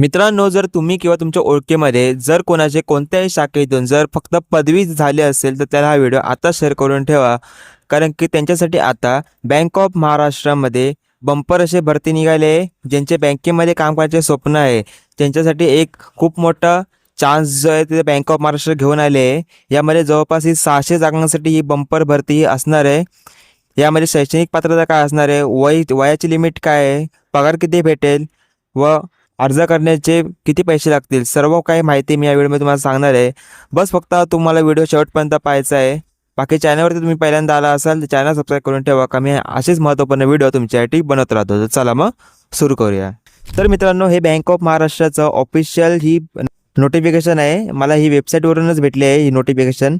मित्रांनो जर तुम्ही किंवा तुमच्या ओळखीमध्ये जर कोणाचे कोणत्याही शाखेतून जर फक्त पदवी झाली असेल तर त्याला हा व्हिडिओ आता शेअर करून ठेवा. कारण की त्यांच्यासाठी आता बँक ऑफ महाराष्ट्रामध्ये बंपर असे भरती निघाले आहे ज्यांचे बँकेमध्ये काम करायचे स्वप्न आहे. त्यांच्यासाठी एक खूप मोठा चान्स जो आहे ते बँक ऑफ महाराष्ट्र घेऊन आले. आहे यामध्ये जवळपास ही सहाशे जागांसाठी ही बंपर भरती ही असणार आहे. यामध्ये शैक्षणिक पात्रता काय असणार आहे? वय वयाची लिमिट काय आहे? पगार किती भेटेल? व अर्ज करण्याचे किती पैसे लागतील? सर्व काही माहिती मी या व्हिडिओमध्ये तुम्हाला सांगणार आहे. बस फक्त तुम्हाला व्हिडिओ शेवटपर्यंत पाहायचा आहे. बाकी चॅनलवरती तुम्ही पहिल्यांदा आला असाल तर चॅनल सबस्क्राईब करून ठेवा. का मी असेच महत्त्वपूर्ण व्हिडिओ तुमच्यासाठी बनवत राहतो. तर चला मग सुरू करूया. तर मित्रांनो हे बँक ऑफ महाराष्ट्राचं ऑफिशियल ही नोटिफिकेशन आहे. मला ही वेबसाईटवरूनच भेटली आहे ही नोटिफिकेशन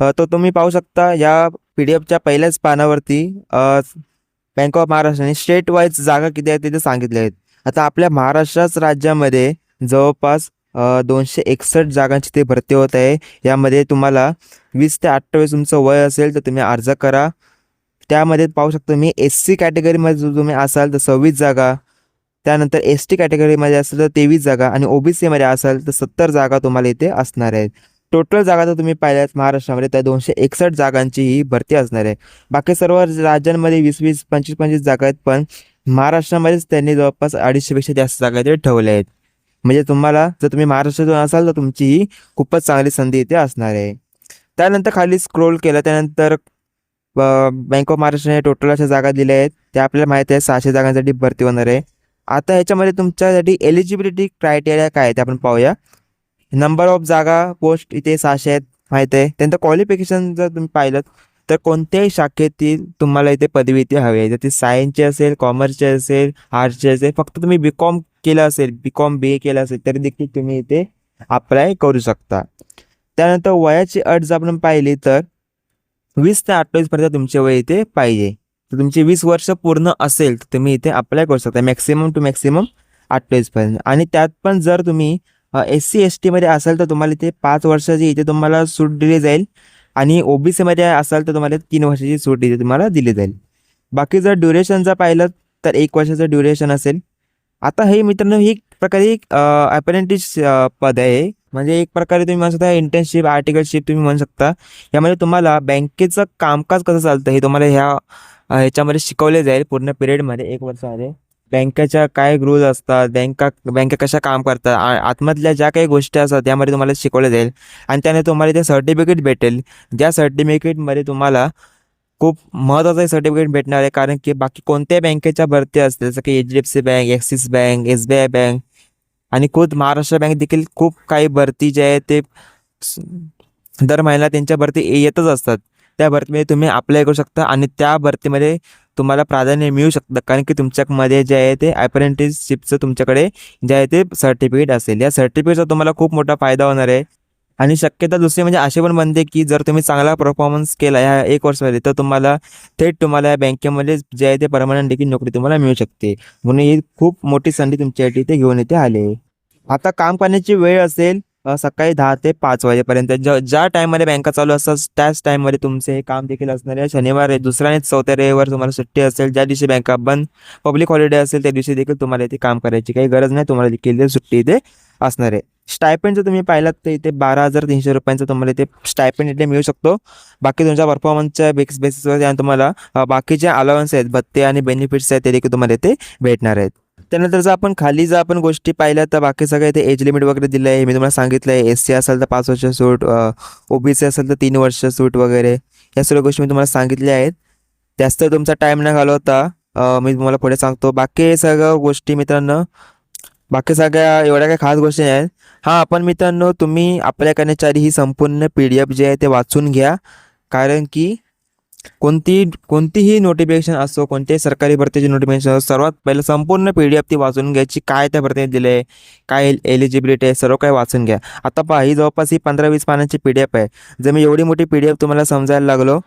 तो तुम्ही पाहू शकता या पी डी एफच्या पहिल्याच पानावरती बँक ऑफ महाराष्ट्राने स्टेट वाईज जागा किती आहेत तिथे सांगितले आहेत. आता आपल्या महाराष्ट्राच राज्यामध्ये जवळपास दोनशे एकसष्ट जागांची ते भरती होत आहे. यामध्ये तुम्हाला वीस ते अठ्ठावीस तुमचं वय असेल तर तुम्ही अर्ज करा. त्यामध्ये पाहू शकता मी एस सी कॅटेगरीमध्ये जर तुम्ही असाल तर सव्वीस जागा त्यानंतर एस टी कॅटेगरीमध्ये असेल तर तेवीस जागा आणि ओबीसीमध्ये असाल तर सत्तर जागा तुम्हाला इथे असणार आहेत. टोटल जागा जर तुम्ही पाहिल्यात महाराष्ट्रामध्ये त्या दोनशे एकसष्ट जागांची ही भरती असणार आहे. बाकी सर्व राज्यांमध्ये वीस वीस पंचवीस पंचवीस जागा आहेत पण महाराष्ट्रामध्येच त्यांनी जवळपास अडीचशेपेक्षा जास्त जागा ते ठेवल्या आहेत. म्हणजे तुम्हाला जर तुम्ही महाराष्ट्रातून असाल तर तुमची ही खूपच चांगली संधी इथे असणार आहे. त्यानंतर खाली स्क्रोल केलं त्यानंतर बँक ऑफ महाराष्ट्राने टोटल अशा जागा दिल्या आहेत. त्या आपल्याला माहिती आहे सहाशे जागांसाठी भरती होणार आहे. आता ह्याच्यामध्ये तुमच्यासाठी एलिजिबिलिटी क्रायटेरिया काय आहे ते आपण पाहूया. नंबर ऑफ जागा पोस्ट इथे सहाशे आहेत माहीत आहे. त्यानंतर क्वालिफिकेशन जर तुम्ही पाहिलं तर कोणत्याही शाखेतील तुम्हाला इथे पदवी इथे हवी आहे. जर ती सायन्सची असेल कॉमर्सची असेल आर्ट्सची असेल फक्त तुम्ही बी कॉम केलं असेल बी कॉम बी ए केलं असेल तरी देखील तुम्ही इथे अप्लाय करू शकता. त्यानंतर वयाची अट जर आपण पाहिली तर वीस ते अठ्ठावीसपर्यंत तुमचे वय इथे पाहिजे. तर तुमची वीस वर्ष पूर्ण असेल तर तुम्ही इथे अप्लाय करू शकता. मॅक्सिमम टू मॅक्सिमम अठ्ठावीसपर्यंत आणि त्यात पण जर तुम्ही एस सी एस टीमध्ये असाल तर तुम्हाला इथे पाच वर्षाची इथे तुम्हाला सूट दिली जाईल. आणि ओबीसीमध्ये असाल तर तुम्हाला तीन वर्षाची सूट इथे तुम्हाला दिली जाईल. बाकी जर ड्युरेशनचा पाहिलं तर एक वर्षाचं ड्युरेशन असेल. आता हे मित्रांनो ही एक प्रकारे एक अप्रेंटिस पद आहे. म्हणजे एक प्रकारे तुम्ही म्हणू शकता इंटर्नशिप आर्टिकलशिप तुम्ही म्हणू शकता. यामध्ये तुम्हाला बँकेचं कामकाज कसं चालतं हे तुम्हाला ह्या ह्याच्यामध्ये शिकवले जाईल. पूर्ण पिरियडमध्ये एक वर्षामध्ये बँकेच्या काय रूल्स असतात बँका बँका कशा काम करतात आतमधल्या ज्या काही गोष्टी असतात त्यामध्ये तुम्हाला शिकवलं जाईल आणि त्याने तुम्हाला ते सर्टिफिकेट भेटेल. ज्या सर्टिफिकेटमध्ये तुम्हाला खूप महत्त्वाचं सर्टिफिकेट भेटणार आहे कारण की बाकी कोणत्याही बँकेच्या भरती असतील जसं की H D F C bank Axis bank S B I bank आणि खुद महाराष्ट्र बँक देखील खूप काही भरती जे आहे ते दर महिन्याला त्यांच्या भरती येतच असतात. त्या भरतीमध्ये तुम्ही अप्लाय करू शकता आणि त्या भरतीमध्ये तुम्हाला प्राधान्य मिळू शकतं. कारण की तुमच्यामध्ये जे आहे ते अप्रेंटिसशिपचं तुमच्याकडे जे आहे ते सर्टिफिकेट असेल. या सर्टिफिकेटचा तुम्हाला खूप मोठा फायदा होणार आहे. आणि शक्यता दुसरी म्हणजे असे पण बनते की जर तुम्ही चांगला परफॉर्मन्स केला ह्या एक वर्षामध्ये तर तुम्हाला थेट तुम्हाला या बँकेमध्ये जे आहे ते परमनंट देखील नोकरी तुम्हाला मिळू शकते. म्हणून ही खूप मोठी संधी तुमच्यासाठी इथे घेऊन येते आले आता काम करण्याची वेळ असेल सकाळी दहा ते पाच वाजेपर्यंत. ज ज्या टाईममध्ये बँका चालू असतात त्याच टाईममध्ये तुमचे हे काम देखील असणार आहे शनिवार आहे आणि चौथ्या रविवार तुम्हाला सुट्टी असेल ज्या दिवशी बँका बंद पब्लिक हॉलिडे असेल त्या दिवशी देखील तुम्हाला इथे काम करायची काही गरज नाही तुम्हाला देखील सुट्टी इथे असणार आहे. स्टायपेंड जर तुम्ही पाहिलात तर इथे बारा हजार तीनशे रुपयांचं तुम्हाला इथे स्टायपेंड इथे मिळू शकतो. बाकी तुमच्या परफॉर्मन्सच्या बेस बेसिसवर आणि तुम्हाला बाकीचे अलावन्स आहेत भत्ते आणि बेनिफिट्स आहेत ते देखील तुम्हाला इथे भेटणार आहेत. त्यानंतर जर आपण खाली जर आपण गोष्टी पाहिल्या तर बाकी सगळं इथे एज लिमिट वगैरे दिलं आहे मी तुम्हाला सांगितलं आहे एस सी असेल तर पाच वर्ष सूट ओबीसी असेल तर तीन वर्ष सूट वगैरे. या सर्व गोष्टी मी तुम्हाला सांगितल्या आहेत. जास्त तुमचा टाईम न घालवता मी तुम्हाला पुढे सांगतो. बाकी सगळ्या गोष्टी मित्रांनो बाकी सगळ्या एवढ्या काही खास गोष्टी आहेत. हां आपण मित्रांनो तुम्ही आपल्या कर्मचारी ही संपूर्ण पी डी एफ जे आहे ते वाचून घ्या. कारण की कोणती कोणतीही नोटिफिकेशन असो कोणत्याही सरकारी भरतीची नोटिफिकेशन असो सर्वात पहिलं संपूर्ण पी डी एफ ती वाचून घ्यायची. काय त्या भरतीने दिलं आहे काय एलिजिबिलिटी आहे? सर्व काही वाचून घ्या. आता पहा ही जवळपास ही पंधरा वीस पानांची पी डी एफ आहे. जर मी एवढी मोठी पी डी एफ तुम्हाला समजायला लागलो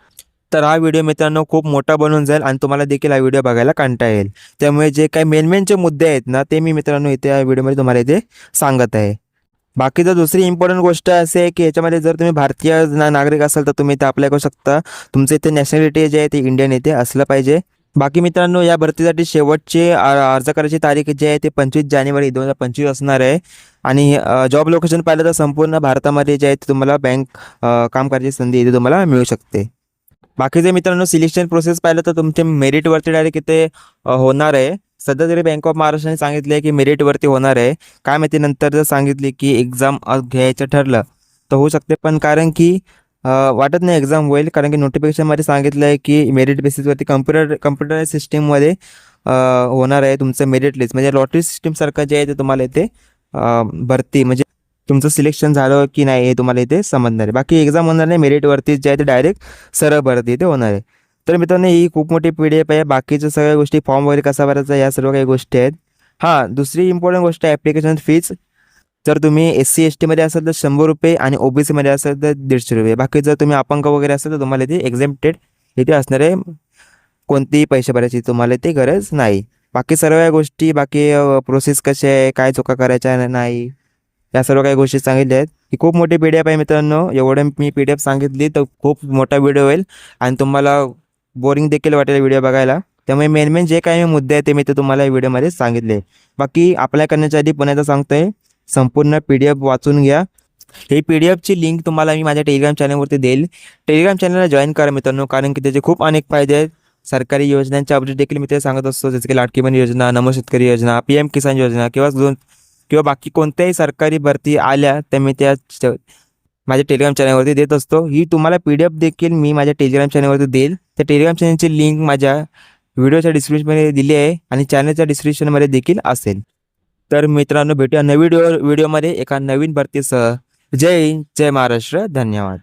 तर हा व्हिडिओ मित्रांनो खूप मोठा बनून जाईल आणि तुम्हाला देखील हा व्हिडिओ बघायला कंटा येईल. त्यामुळे जे काही मेन मेनचे मुद्दे आहेत ना ते मी मित्रांनो इथे या व्हिडिओमध्ये तुम्हाला इथे सांगत आहे. बाकी जर दुसरी इम्पॉर्टंट गोष्ट असे आहे की याच्यामध्ये जर तुम्ही भारतीय ना नागरिक असाल तर तुम्ही इथे अप्लाय करू शकता. तुमचं इथे नॅशनॅलिटी जे आहे ते इंडियन इथे असलं पाहिजे. बाकी मित्रांनो या भरतीसाठी शेवटचे अर्ज करायची तारीख जी आहे ते पंचवीस जानेवारी दोन हजार पंचवीस असणार आहे. आणि जॉब लोकेशन पाहिलं तर संपूर्ण भारतामध्ये जे आहे ते तुम्हाला बँक काम करायची संधी इथे तुम्हाला मिळू शकते. बाकीचे मित्रांनो सिलेक्शन प्रोसेस पाहिलं तर तुमचे मेरिटवरती डायरेक्ट इथे होणार आहे. सध्या तरी बँक ऑफ महाराष्ट्राने सांगितले की मेरिटवरती होणार आहे. काय माहिती नंतर जर सांगितले की एक्झाम घ्यायचं ठरलं तर होऊ शकते. पण कारण की वाटत नाही एक्झाम होईल. कारण की नोटिफिकेशनमध्ये सांगितलं आहे की मेरिट बेसिसवरती कम्प्युटर कम्प्युटर सिस्टीममध्ये होणार आहे तुमचं मेरिट लिस्ट म्हणजे लॉटरी सिस्टीमसारखं जे आहे ते तुम्हाला इथे भरती म्हणजे तुमचं सिलेक्शन झालं की नाही हे तुम्हाला इथे समजणार आहे. बाकी एक्झाम होणार नाही मेरिटवरती जे आहे ते डायरेक्ट सरळ भरती इथे होणार आहे. तर मित्रांनो ही खूप मोठी पी डी एफ आहे. बाकीच्या सगळ्या गोष्टी फॉर्म वगैरे कसा भरायचा या सर्व काही गोष्टी आहेत. हां दुसरी इम्पॉर्टंट गोष्ट आहे ॲप्लिकेशन फीज जर तुम्ही एस सी एस टीमध्ये असाल तर शंभर रुपये आणि ओ बी सीमध्ये असाल तर दीडशे रुपये. बाकी जर तुम्ही अपंग वगैरे असाल तर तुम्हाला इथे एक्झामटेड इथे असणार आहे कोणतेही पैसे भरायची तुम्हाला ते गरज नाही. बाकी सर्व या गोष्टी बाकी प्रोसेस कशी आहे काय चुका करायच्या नाही या सर्व काही गोष्टी सांगितल्या आहेत. ही खूप मोठी पी डी एफ आहे मित्रांनो. एवढं मी पी डी एफ सांगितली तर खूप मोठा व्हिडिओ होईल. आणि तुम्हाला बोरिंग देखील वाटेल व्हिडिओ बघायला. त्यामुळे मेन मेन जे काही मुद्दे आहेत ते मी ते तुम्हाला या व्हिडिओमध्ये सांगितले. बाकी अप्लाय करण्याच्या आधी पुन्हा एकदा सांगतोय संपूर्ण पी डी एफ वाचून घ्या. ही पी डी एफची लिंक तुम्हाला मी माझ्या टेलिग्राम चॅनलवरती देईल. टेलिग्राम चॅनलला जॉईन करा मित्रांनो कारण की त्याचे खूप अनेक फायदे आहेत. सरकारी योजनांचे अपडेट देखील मी ते सांगत असतो जसं की लाटकीबंद योजना नमो शेतकरी योजना पी एम किसान योजना किंवा दोन किंवा बाकी कोणत्याही सरकारी भरती आल्या तर मी त्या माझ्या टेलिग्राम चॅनलवरती देत असतो. ही तुम्हाला पी डी एफ देखील मी माझ्या टेलिग्राम चॅनलवरती देईल. त्या टेलिग्राम चॅनलची लिंक माझ्या व्हिडिओच्या डिस्क्रिप्शनमध्ये दिली आहे आणि चॅनलच्या डिस्क्रिप्शनमध्ये देखील असेल. तर मित्रांनो भेटूया नवीन व्हिडिओ व्हिडिओमध्ये एका नवीन भरतीसह. जय हिंद जय महाराष्ट्र. धन्यवाद.